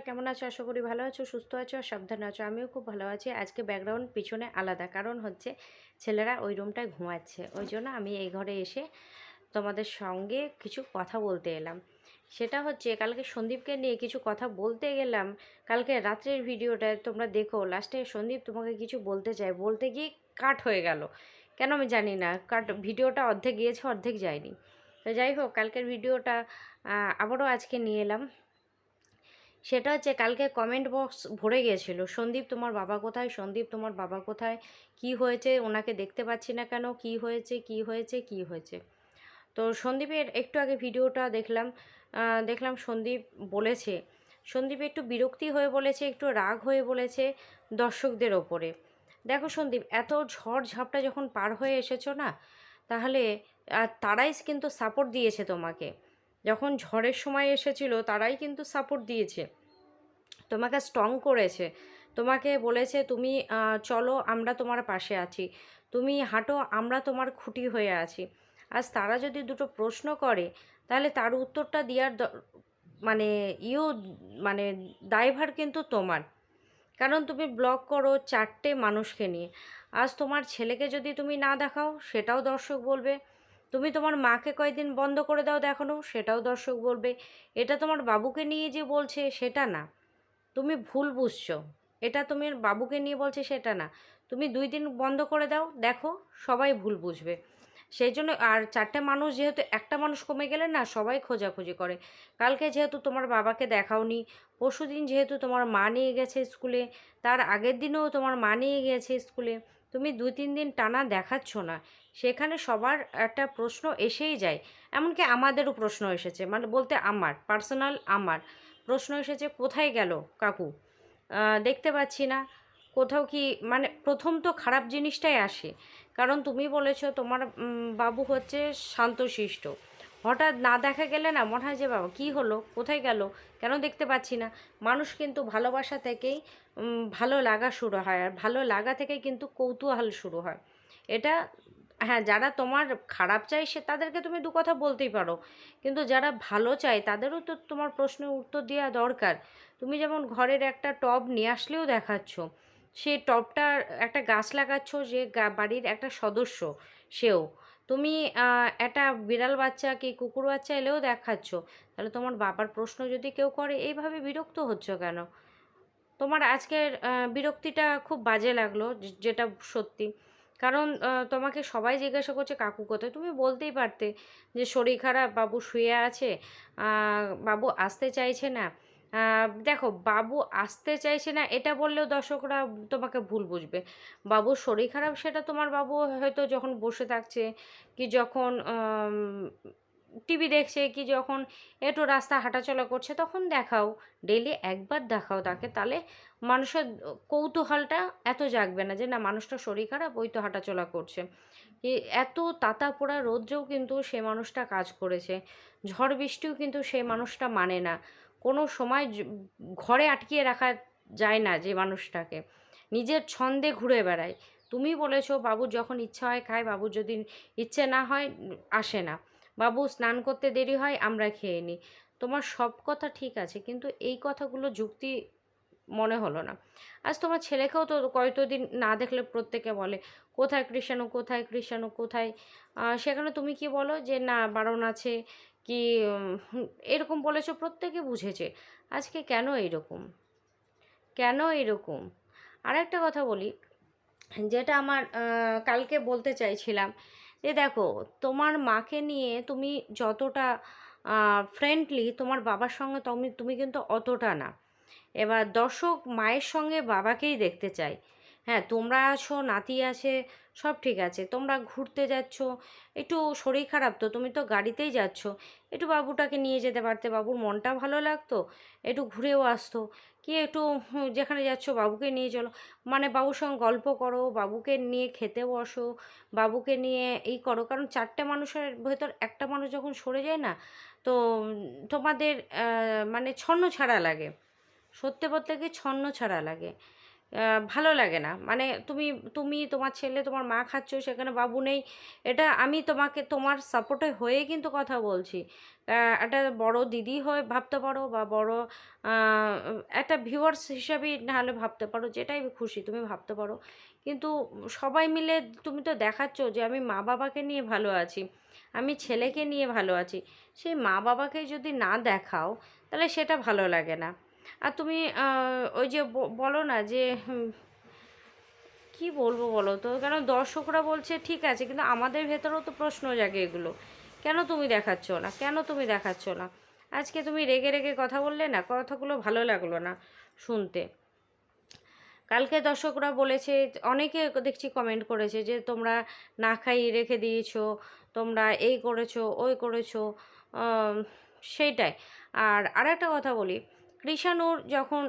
বন্ধুরা কেমন আছো? আশা করি ভালো আছো, সুস্থ আছো আর সাবধানে আছো। আমিও খুব ভালো আছি। আজকে ব্যাকগ্রাউন্ড পিছনে আলাদা। কারণ হচ্ছে ছেলেরা ওই রুমটায় ঘুমাচ্ছে। ওই জন্য আমি এই ঘরে এসে তোমাদের সঙ্গে কিছু কথা বলতে এলাম। সেটা হচ্ছে কালকে সন্দীপকে নিয়ে কিছু কথা বলতে গেলাম। কালকে রাত্রের ভিডিওটা তোমরা দেখো। লাস্টে সন্দীপ তোমাকে কিছু বলতে চায়। বলতে গিয়ে কাট হয়ে গেল। কেন আমি জানি না। কাট, ভিডিওটা অর্ধেক গিয়েছে, অর্ধেক যায়নি। তো যাই হোক, কালকের ভিডিওটা আবারও আজকে নিয়ে এলাম। সেটা হচ্ছে কালকে কমেন্ট বক্স ভরে গিয়েছিল সন্দীপ তোমার বাবা কোথায়? সন্দীপ তোমার বাবা কোথায়? কি হয়েছে? ওনাকে দেখতে পাচ্ছি না কেন? কি হয়েছে? কি হয়েছে? কি হয়েছে? তো সন্দীপের একটু আগে ভিডিওটা দেখলাম দেখলাম সন্দীপ বলেছে, সন্দীপ একটু বিরক্তি হয়ে বলেছে, একটু রাগ হয়ে বলেছে দর্শকদের ওপরে। দেখো সন্দীপ, এত ঝড় ঝাপটা যখন পার হয়ে এসেছ না, তাহলে তারাই কিন্তু সাপোর্ট দিয়েছে তোমাকে। যখন ঝড়ের সময় এসেছিল, তারাই কিন্তু সাপোর্ট দিয়েছে। তোমাকে স্ট্রং করেছে। তোমাকে বলেছে, তুমি চলো, আমরা তোমার পাশে আছি। তুমি হাঁটো, আমরা তোমার খুঁটি হয়ে আছি। আজ তারা যদি দুটো প্রশ্ন করে, তাহলে তার উত্তরটা দেওয়ার মানে ইও মানে দায়ভার কিন্তু তোমার। কারণ তুমি ব্লগ করো চারটে মানুষকে নিয়ে। আজ তোমার ছেলেকে যদি তুমি না দেখাও, সেটাও দর্শক বলবে। তুমি তোমার মাকে কয়দিন বন্ধ করে দাও দেখানো, সেটাও দর্শক বলবে। এটা তোমার বাবুকে নিয়ে যে বলছে, সেটা না। তুমি ভুল বুঝছ। এটা তুমি বাবুকে নিয়ে বলছে, সেটা না। তুমি দুই দিন বন্ধ করে দাও, দেখো, সবাই ভুল বুঝবে। সেই জন্য আর চারটে মানুষ যেহেতু, একটা মানুষ কমে গেলে না, সবাই খোঁজাখুঁজি করে। কালকে যেহেতু তোমার বাবাকে দেখাওনি পরশু দিন যেহেতু তোমার মা নিয়ে গেছে স্কুলে, তার আগের দিনেও তোমার মা নিয়ে গেছে স্কুলে। তুমি দুই, তিন দিন টানা দেখাচ্ছ না। সেখানে সবার একটা প্রশ্ন এসেই যায়। এমনকি আমাদেরও প্রশ্ন এসেছে। মানে বলতে আমার, পার্সোনাল আমার প্রশ্ন এসেছে, কোথায় গেল কাকু? দেখতে পাচ্ছি না। কোথাও কি মানে প্রথম তো খারাপ জিনিসটাই আসে। কারণ তুমি বলেছ তোমার বাবু হচ্ছে শান্তশিষ্ট। হঠাৎ না দেখা গেলে না মনে হয় যে, বাবা, কী হলো? কোথায় গেল? কেন দেখতে পাচ্ছি না? মানুষ কিন্তু ভালোবাসা থেকেই ভালো লাগা শুরু হয়। আর ভালো লাগা থেকেই কিন্তু কৌতূহল শুরু হয়। এটা হ্যাঁ যারা তোমার খারাপ চায় সে তাদেরকে তুমি দু কথা বলতেই পারো। কিন্তু যারা ভালো চায় তাদেরও তো তোমার প্রশ্নের উত্তর দেওয়া দরকার। তুমি যেমন ঘরের একটা টব নিয়ে আসলেও দেখাচ্ছ, সেই টবটার একটা গাছ লাগাচ্ছ যে বাড়ির একটা সদস্য, সেও। তুমি একটা বিড়াল বাচ্চা কি কুকুর বাচ্চা এলেও দেখাচ্ছ, তাহলে তোমার বাবার প্রশ্ন যদি কেউ করে, এইভাবে বিরক্ত হচ্ছ কেন? তোমার আজকের বিরক্তিটা খুব বাজে লাগল যেটা সত্যি। কারণ তোমাকে সবাই জিজ্ঞাসা করছে, কাকু কোথায়? তুমি বলতেই পারতে যে, শরীর খারাপ, বাবু শুয়ে আছে বাবু আসতে চাইছে না। দেখো, বাবু আসতে চাইছে না, এটা বললেও দর্শকরা তোমাকে ভুল বুঝবে। বাবুর শরীর খারাপ, সেটা তোমার বাবু হয়তো যখন বসে থাকছে, কি যখন টিভি দেখছে কি যখন একটু রাস্তা হাঁটাচলা করছে তখন দেখাও। ডেলি একবার দেখাও তাকে। তাহলে মানুষের কৌতূহলটা এত জাগবে না যে, না, মানুষটা শরীর খারাপ, ওই তো হাঁটাচলা করছে। এত তাতা পোড়া রৌদ্রেও কিন্তু সে মানুষটা কাজ করেছে। ঝড় বৃষ্টিও কিন্তু সে মানুষটা মানে না। কোনো সময় ঘরে আটকিয়ে রাখা যায় না যে মানুষটাকে। নিজের ছন্দে ঘুরে বেড়ায়। তুমি বলেছ, বাবুর যখন ইচ্ছা হয়, খায়। বাবুর যদি ইচ্ছে না হয়, আসে না। বাবু, স্নান করতে দেরি হয়, আমরা খেয়ে নিই। তোমার সব কথা ঠিক আছে, কিন্তু এই কথাগুলো যুক্তি মনে হলো না। আজ তোমার ছেলেকেও তো কয়তদিন না দেখলে প্রত্যেকে বলে, কোথায় কৃষাণু কোথায় কৃষাণু কোথায়? সেখানে তুমি কি বলো যে, না, বারণ আছে কি এরকম বলেছ, প্রত্যেকে বুঝেছে। আজকে কেন এইরকম? কেন এরকম আর একটা কথা বলি, যেটা আমার কালকে বলতে চাইছিলাম। যে দেখো, তোমার মাকে নিয়ে তুমি যতটা ফ্রেন্ডলি তোমার বাবার সঙ্গে তুমি তুমি কিন্তু অতটা না। এবার দর্শক মায়ের সঙ্গে বাবাকেই দেখতে চাই। হ্যাঁ তোমরা আছো, নাতি আছে, সব ঠিক আছে। তোমরা ঘুরতে যাচ্ছ, একটু শরীর খারাপ তো, তুমি তো গাড়িতেই যাচ্ছ। একটু বাবুটাকে নিয়ে যেতে পারতে, বাবুর মনটা ভালো লাগতো, একটু ঘুরেও আসতো। কি একটু যেখানে যাচ্ছ বাবুকে নিয়ে চলো। মানে বাবুর সঙ্গে গল্প করো, বাবুকে নিয়ে খেতে বসো, বাবুকে নিয়ে এই করো। কারণ চারটে মানুষের ভেতর একটা মানুষ যখন সরে যায় না, তো তোমাদের মানে ছন্ন ছাড়া লাগে। সত্যি বলতে কি ছন্ন ছাড়া লাগে। ভালো লাগে না। মানে তুমি তুমি তোমার ছেলে, তোমার মা খাচ্ছ সেখানে বাবু নেই, এটা আমি তোমাকে, তোমার সাপোর্টে হয়ে কিন্তু কথা বলছি। একটা বড় দিদি হয়ে ভাবতে পারো বা বড় একটা ভিউয়ার্স হিসাবেই নাহলে ভাবতে পারো, যেটাই খুশি তুমি ভাবতে পারো। কিন্তু সবাই মিলে তুমি তো দেখাচ্ছ যে আমি মা বাবাকে নিয়ে ভালো আছি, আমি ছেলেকে নিয়ে ভালো আছি। সেই মা বাবাকে যদি না দেখাও, তাহলে সেটা ভালো লাগে না। আর তুমি ওই যে বলো না যে কি বলব বলো তো? কেন দর্শকরা বলছে ঠিক আছে, কিন্তু আমাদের ভেতরেও তো প্রশ্ন জাগে এগুলো। কেন তুমি দেখাচ্ছ না? কেন তুমি দেখাচ্ছ না? আজকে তুমি রেগে রেগে কথা বললে না, কথাগুলো ভালো লাগল না শুনতে। কালকে দর্শকরা বলেছে, অনেকে দেখছি কমেন্ট করেছে যে, তোমরা না খাই রেখে দিয়েছ, তোমরা এই করেছ, ওই করেছ। সেইটাই। আর আরেকটা কথা বলি কৃষাণুর যখন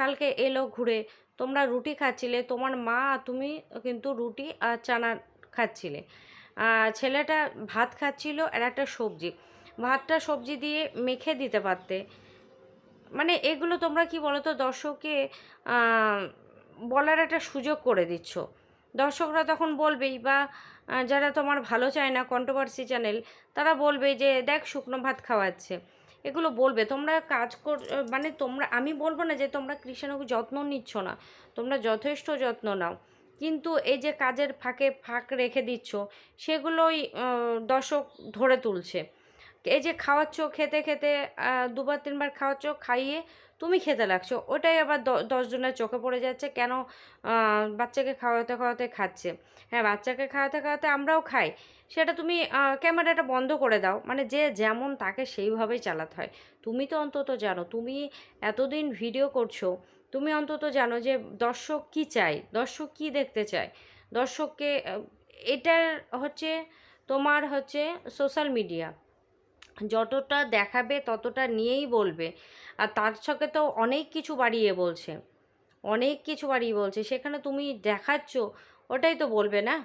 কালকে এলো ঘুরে, তোমরা রুটি খাচ্ছিলে, তোমার মা তুমি কিন্তু রুটি আর চানা খাচ্ছিলে। ছেলেটা ভাত খাচ্ছিল আর একটা সবজি। ভাতটা সবজি দিয়ে মেখে দিতে পারতে। মানে এগুলো তোমরা কি বলো তো দর্শককে বলার একটা সুযোগ করে দিচ্ছ। দর্শকরা তখন বলবেই বা যারা তোমার ভালো চায় না কন্ট্রোভার্সি চ্যানেল তারা বলবে যে, দেখ শুকনো ভাত খাওয়াচ্ছে। এগুলো বলবে। তোমরা কাজ কর মানে তোমরা, আমি বলব না যে তোমরা কৃষ্ণকে যত্ন নিচ্ছ না, তোমরা যথেষ্ট যত্ন নাও। কিন্তু এই যে কাজের ফাঁকে ফাঁক রেখে দিচ্ছ, সেগুলোই দর্শক ধরে তুলছে। এই যে খাওয়াচ্ছ খেতে খেতে দুবার তিনবার খাওয়াচ্ছ খাইয়ে তুমি খেতে লাগছো, ওটাই আবার দশজনের চোখে পড়ে যাচ্ছে কেন বাচ্চাকে খাওয়াতে খাওয়াতে খাচ্ছে। হ্যাঁ বাচ্চাকে খাওয়াতে খাওয়াতে আমরাও খাই, সেটা তুমি ক্যামেরাটা বন্ধ করে দাও মানে যে যেমন তাকে সেইভাবেই চালাতে হয়। তুমি তো অন্তত জানো, তুমি এতদিন ভিডিও করছ, তুমি অন্তত জানো যে দর্শক কি চায়, দর্শক কি দেখতে চায়, দর্শককে, এটার হচ্ছে তোমার হচ্ছে সোশ্যাল মিডিয়া। যতটা দেখাবে, ততটা নিয়েই বলবে। আর তার সঙ্গে তো অনেক কিছু বাড়িয়ে বলছে। অনেক কিছু বাড়িয়ে বলছে। সেখানে তুমি দেখাচ্ছ, ওটাই তো বলবে না?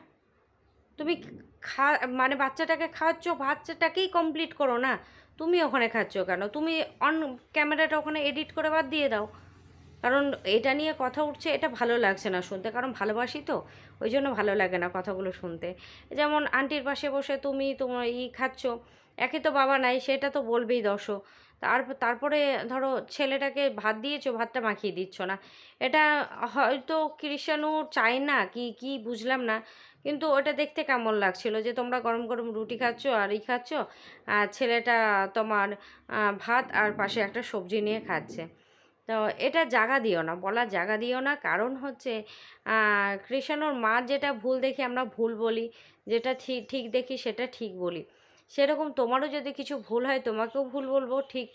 তুমি খা মানে বাচ্চাটাকে খাওয়াচ্ছ, বাচ্চাটাকেই কমপ্লিট করো না? তুমি ওখানে খাচ্ছ কেন? তুমি অন ক্যামেরাটা ওখানে এডিট করে বাদ দিয়ে দাও। কারণ এটা নিয়ে কথা উঠছে, এটা ভালো লাগছে না শুনতে। কারণ ভালোবাসি তো, ওই জন্য ভালো লাগে না কথাগুলো শুনতে। যেমন আন্টির পাশে বসে তুমি তোমার ই খাচ্ছ একে তো বাবা নাই, সেটা তো বলবেই দর্শক। তার, তারপরে ধরো ছেলেটাকে ভাত দিয়েছ, ভাতটা মাখিয়ে দিচ্ছ না। এটা হয়তো কৃষাণু চায় না, কি কি বুঝলাম না। কিন্তু ওটা দেখতে কেমন লাগছিল যে তোমরা গরম গরম রুটি খাচ্ছ আর ই খাচ্ছ, আর ছেলেটা তোমার ভাত আর পাশে একটা সবজি নিয়ে খাচ্ছে। তো এটা জাগা দিও না বলার জাগা দিও না। কারণ হচ্ছে কৃষাণুর মা যেটা ভুল দেখি আমরা ভুল বলি, যেটা ঠিক দেখি সেটা ঠিক বলি। সেরকম তোমারও যদি কিছু ভুল হয়, তোমাকেও ভুল বলব, ঠিক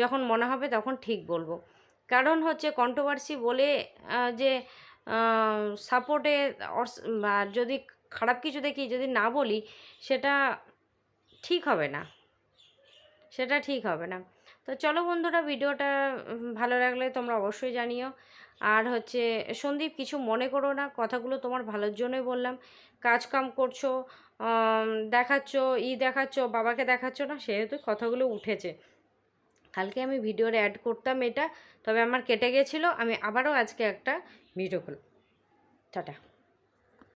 যখন মনে হবে তখন ঠিক বলব। কারণ হচ্ছে কন্ট্রোভার্সি বলে যে সাপোর্টে যদি খারাপ কিছু দেখি, যদি না বলি, সেটা ঠিক হবে না। সেটা ঠিক হবে না। তো চলো বন্ধুরা, ভিডিওটা ভালো লাগলে তোমরা অবশ্যই জানিও। আর হচ্ছে, সন্দীপ কিছু মনে করো না, কথাগুলো তোমার ভালোর জন্যই বললাম। কাজ কাম করছ দেখাচ্ছ, ই দেখাচ্ছ, বাবাকে দেখাচ্ছ না, সেহেতু কথাগুলো উঠেছে। কালকে আমি ভিডিওর অ্যাড করতাম এটা, তবে আমার কেটে গেছিল, আমি আবারও আজকে একটা ভিডিও করলাম। টাটা।